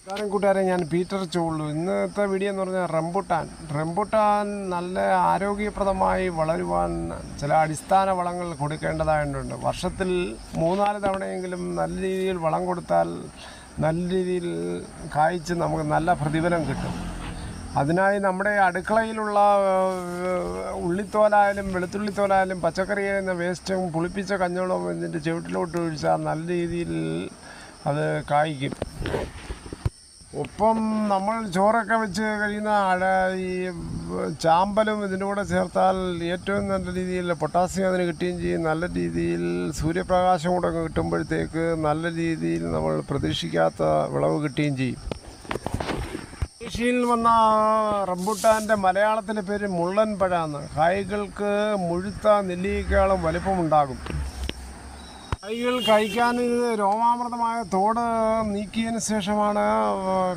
നമസ്കാരം കൂട്ടുകാരെ ഞാൻ പീറ്റർ ചോളു. ഇന്നത്തെ വീഡിയോ എന്ന് പറഞ്ഞാൽ റംബുട്ടാൻ. റംബുട്ടാൻ നല്ല ആരോഗ്യപ്രദമായി വളരുവാൻ ചില അടിസ്ഥാന വളങ്ങൾ കൊടുക്കേണ്ടതായിട്ടുണ്ട്. വർഷത്തിൽ മൂന്നാൽ തവണയെങ്കിലും നല്ല രീതിയിൽ വളം കൊടുത്താൽ നല്ല രീതിയിൽ കായ്ച്ച് നമുക്ക് നല്ല പ്രതിഫലം കിട്ടും. അതിനായി നമ്മുടെ അടുക്കളയിലുള്ള ഉള്ളിത്തോലായാലും വെളുത്തുള്ളിത്തോലായാലും പച്ചക്കറി എന്ന വേസ്റ്റും പുളിപ്പിച്ച കഞ്ഞോളവും ഇതിന്റെ ചുവട്ടിലോട്ട് ഒഴിച്ചാൽ നല്ല രീതിയിൽ അത് കായ്ക്കും. ഒപ്പം നമ്മൾ ചോറൊക്കെ വെച്ച് കഴിയുന്ന അട ഈ ചാമ്പലും ഇതിന്റെ കൂടെ ചേർത്താൽ ഏറ്റവും നല്ല രീതിയിൽ പൊട്ടാസ്യം അതിന് കിട്ടുകയും ചെയ്യും. നല്ല രീതിയിൽ സൂര്യപ്രകാശം കൂടെ കിട്ടുമ്പോഴത്തേക്ക് നല്ല രീതിയിൽ നമ്മൾ പ്രതീക്ഷിക്കാത്ത വിളവ് കിട്ടുകയും ചെയ്യും. ഏഷ്യയിൽ വന്ന റംബുട്ടാന്റെ മലയാളത്തിന്റെ പേര് മുള്ളൻ പഴാന്ന്. കായ്കൾക്ക് മുഴുത്ത നെല്ലിയേക്കാളും വലിപ്പമുണ്ടാകും. കായ്കൾ കഴിക്കാൻ ഇത് രോമാമൃതമായ തോട് നീക്കിയതിന് ശേഷമാണ്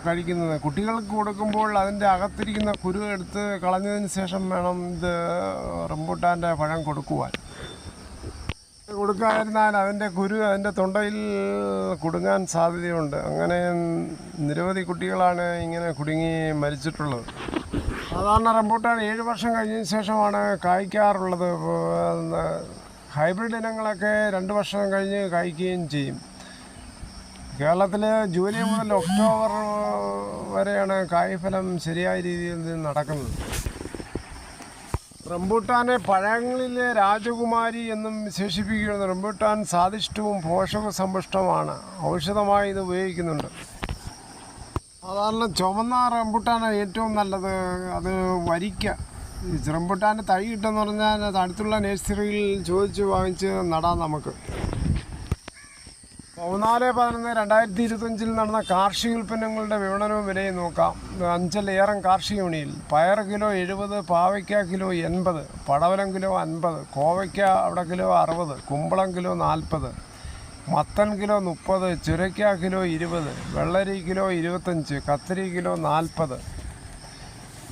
കഴിക്കുന്നത്. കുട്ടികൾക്ക് കൊടുക്കുമ്പോൾ അതിന്റെ അകത്തിരിക്കുന്ന കുരു എടുത്ത് കളഞ്ഞതിന് ശേഷം വേണം ഇത് റംബുട്ടാന്റെ പഴം കൊടുക്കുവാൻ. കൊടുക്കാതിരുന്നാൽ അതിന്റെ കുരു അതിന്റെ തൊണ്ടയിൽ കുടുങ്ങാൻ സാധ്യതയുണ്ട്. അങ്ങനെ നിരവധി കുട്ടികളാണ് ഇങ്ങനെ കുടുങ്ങി മരിച്ചിട്ടുള്ളത്. സാധാരണ റംബൂട്ടാൻ ഏഴ് വർഷം കഴിഞ്ഞതിന് ശേഷമാണ് കായ്ക്കാറുള്ളത്. ഹൈബ്രിഡ് ഇനങ്ങളൊക്കെ രണ്ട് വർഷം കഴിഞ്ഞ് കായ്ക്കുകയും ചെയ്യും. കേരളത്തിൽ ജൂലൈ മുതൽ ഒക്ടോബർ വരെയാണ് കായ്ഫലം ശരിയായ രീതിയിൽ നടക്കുന്നത്. റംബൂട്ടാനെ പഴങ്ങളിലെ രാജകുമാരി എന്നും വിശേഷിപ്പിക്കുന്നത് റംബൂട്ടാൻ സ്വാദിഷ്ടവും പോഷക സമ്പുഷ്ടമാണ് ഔഷധമായി ഇത് ഉപയോഗിക്കുന്നുണ്ട്. സാധാരണ ചുമന്ന റംബൂട്ടാണ് ഏറ്റവും നല്ലത്. അത് വരിക്ക. ഈ റംബൂട്ടാന്റെ തൈ കിട്ടുമെന്ന് പറഞ്ഞാൽ അത് അടുത്തുള്ള നഴ്സറിയിൽ ചോദിച്ച് വാങ്ങിച്ച് നടാം നമുക്ക്. പതിനാല് പതിനൊന്ന് രണ്ടായിരത്തി ഇരുപത്തഞ്ചിൽ നടന്ന കാർഷിക ഉൽപ്പന്നങ്ങളുടെ വിപണനവും വിലയും നോക്കാം. അഞ്ചലേറം കാർഷിക വിപണിയിൽ പയർ കിലോ എഴുപത് പാവയ്ക്ക കിലോ എൺപത് പടവലം കിലോ അൻപത് കോവയ്ക്ക അവിടെ കിലോ അറുപത് കുമ്പളം കിലോ നാൽപ്പത് മത്തൻ കിലോ മുപ്പത് ചുരയ്ക്ക കിലോ ഇരുപത് വെള്ളരി കിലോ ഇരുപത്തഞ്ച് കത്തിരി കിലോ നാൽപ്പത്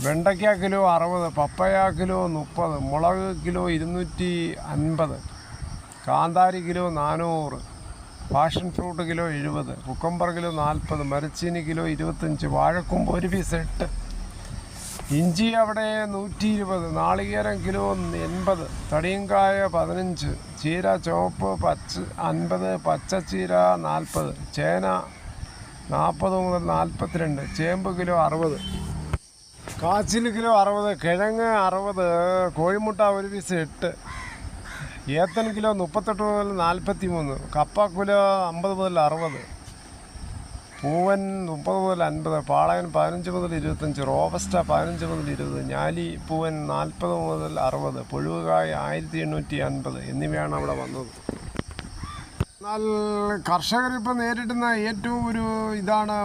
വെണ്ടയ്ക്ക കിലോ അറുപത് പപ്പയ കിലോ മുപ്പത് മുളക് കിലോ ഇരുന്നൂറ്റി അൻപത് കാന്താരി കിലോ നാനൂറ് പാഷൻ ഫ്രൂട്ട് കിലോ എഴുപത് കുക്കമ്പർ കിലോ നാൽപ്പത് മരച്ചീനി കിലോ ഇരുപത്തഞ്ച് വാഴക്കുമ്പ് ഒരു പീസ് എട്ട് ഇഞ്ചി അവിടെ നൂറ്റി ഇരുപത് നാളികേരം കിലോ എൺപത് തടിയങ്കായ പതിനഞ്ച് ചീര ചുവപ്പ് പച്ച അൻപത് പച്ചച്ചീര നാൽപ്പത് ചേന നാൽപ്പത് മുതൽ നാൽപ്പത്തിരണ്ട് ചേമ്പ് കിലോ അറുപത് കാച്ചിൽ കിലോ അറുപത് കിഴങ്ങ് അറുപത് കോഴിമുട്ട ഒരു പീസ് എട്ട് ഏത്തൻ കിലോ മുപ്പത്തെട്ട് മുതൽ നാൽപ്പത്തി മൂന്ന് കപ്പ കിലോ അമ്പത് മുതൽ അറുപത് പൂവൻ മുപ്പത് മുതൽ അൻപത് പാളയൻ പതിനഞ്ച് മുതൽ ഇരുപത്തഞ്ച് റോബസ്റ്റ പതിനഞ്ച് മുതൽ ഇരുപത് ഞാലി പൂവൻ നാൽപ്പത് മുതൽ അറുപത് പുഴുവുകായ ആയിരത്തി എണ്ണൂറ്റി അൻപത് എന്നിവയാണ് അവിടെ വന്നത്. കർഷകരിപ്പോൾ നേരിടുന്ന ഏറ്റവും ഒരു ഇതാണ്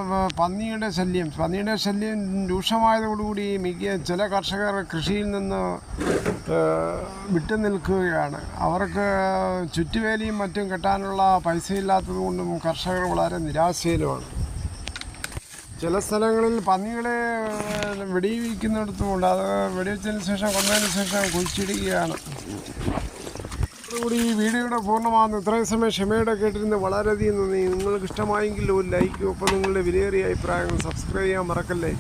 പന്നിയുടെ ശല്യം. പന്നിയുടെ ശല്യം രൂക്ഷമായതോടുകൂടി മിക്ക ചില കർഷകർ കൃഷിയിൽ നിന്ന് വിട്ടു നിൽക്കുകയാണ് അവർക്ക് ചുറ്റുവേലിയും മറ്റും കെട്ടാനുള്ള പൈസ ഇല്ലാത്തത് കൊണ്ടും കർഷകർ വളരെ നിരാശയിലുമാണ്. ചില സ്ഥലങ്ങളിൽ പന്നികളെ വെടിവെക്കുന്നിടത്തുമുണ്ട് അത് വെടിവെച്ചതിന് ശേഷം കൊന്നതിന് ശേഷം കുഴിച്ചിടുകയാണ്. അതോടുകൂടി ഈ വീഡിയോയുടെ പൂർണമാകുന്ന ഇത്രയും സമയം ക്ഷമയുടെ കേട്ടിരുന്ന വളരെയധികം നന്ദി. നിങ്ങൾക്ക് ഇഷ്ടമായെങ്കിൽ ഒരു ലൈക്കും ഒപ്പം നിങ്ങളുടെ വിലയേറിയ അഭിപ്രായങ്ങൾ സബ്സ്ക്രൈബ് ചെയ്യാൻ മറക്കല്ലേ?